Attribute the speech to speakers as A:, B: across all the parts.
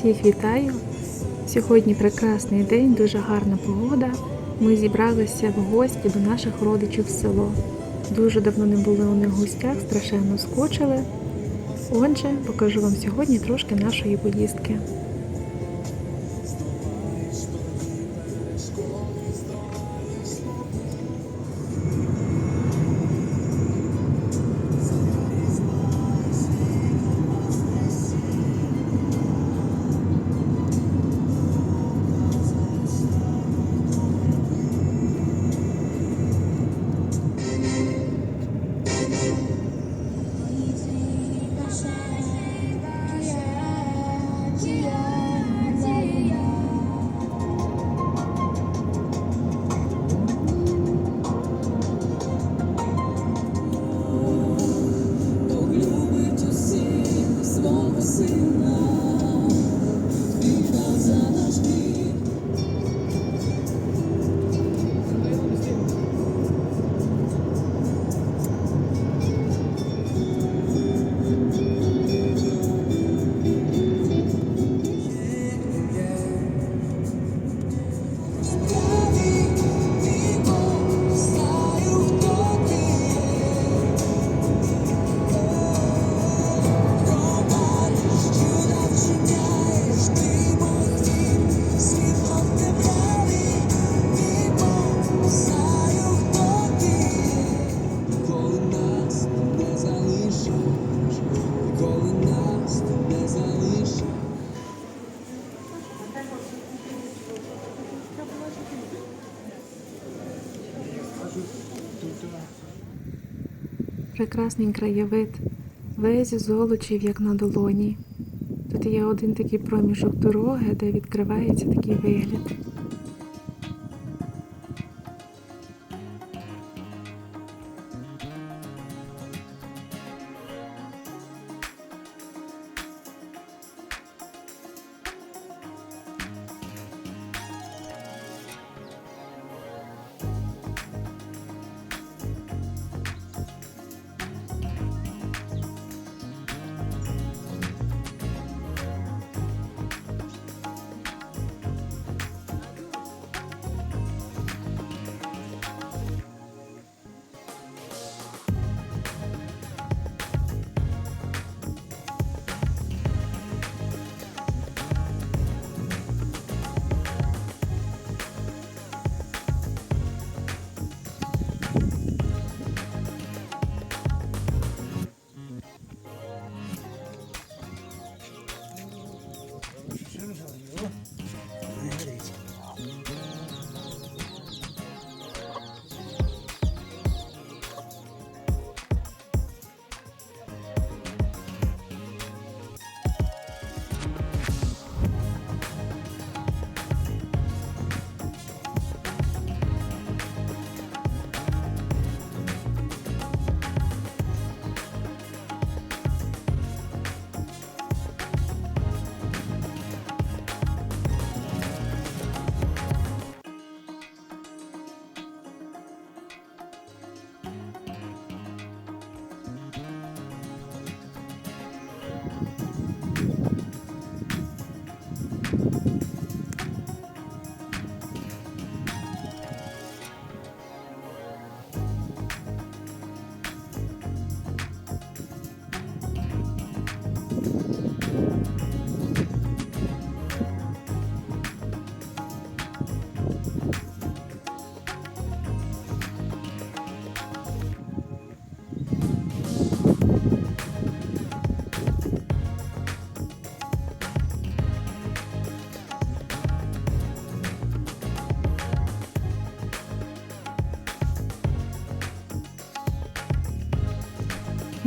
A: Всіх вітаю! Сьогодні прекрасний день, дуже гарна погода. Ми зібралися в гості до наших родичів в село. Дуже давно не були у них в гостях, страшенно скочили. Отже, покажу вам сьогодні трошки нашої поїздки.
B: Yeah.
A: Прекрасний краєвид, весь золочів, як на долоні. Тут є один такий проміжок дороги, де відкривається такий вигляд.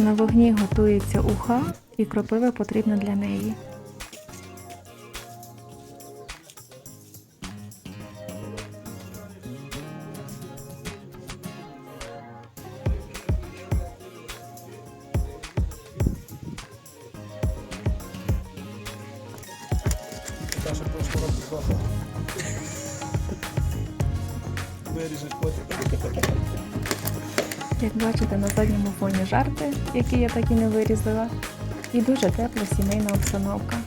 A: На вогні готується уха і кропива потрібна для неї. Як бачите, на задньому фоні жарти, які я так і не вирізала, і дуже тепла сімейна обстановка.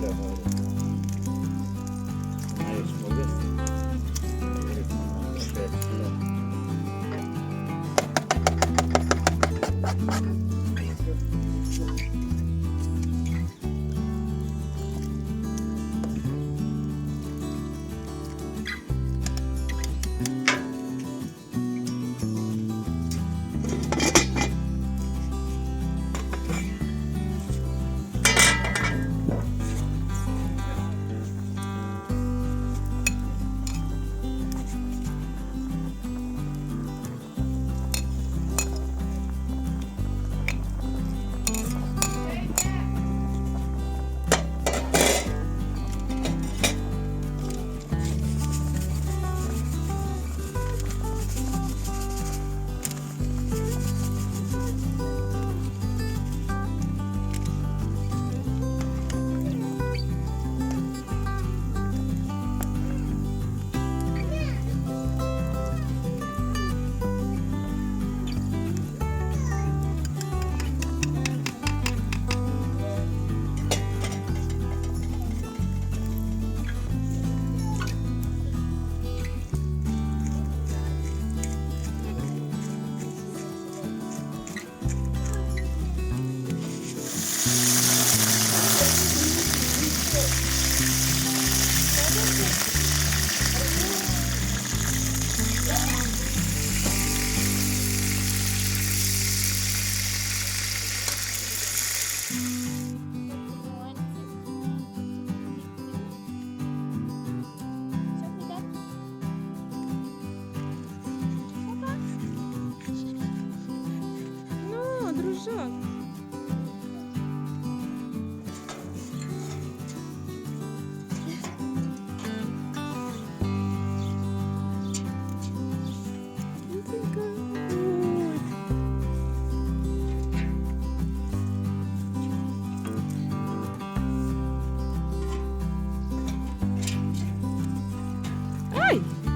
C: whatever.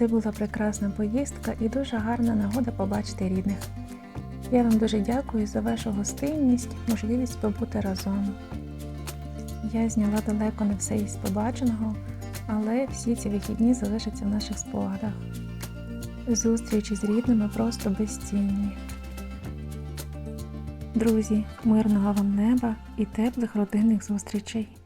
A: Це була прекрасна поїздка і дуже гарна нагода побачити рідних. Я вам дуже дякую за вашу гостинність, можливість побути разом. Я зняла далеко не все із побаченого, але всі ці вихідні залишаться в наших спогадах. Зустрічі з рідними просто безцінні. Друзі, мирного вам неба і теплих родинних зустрічей!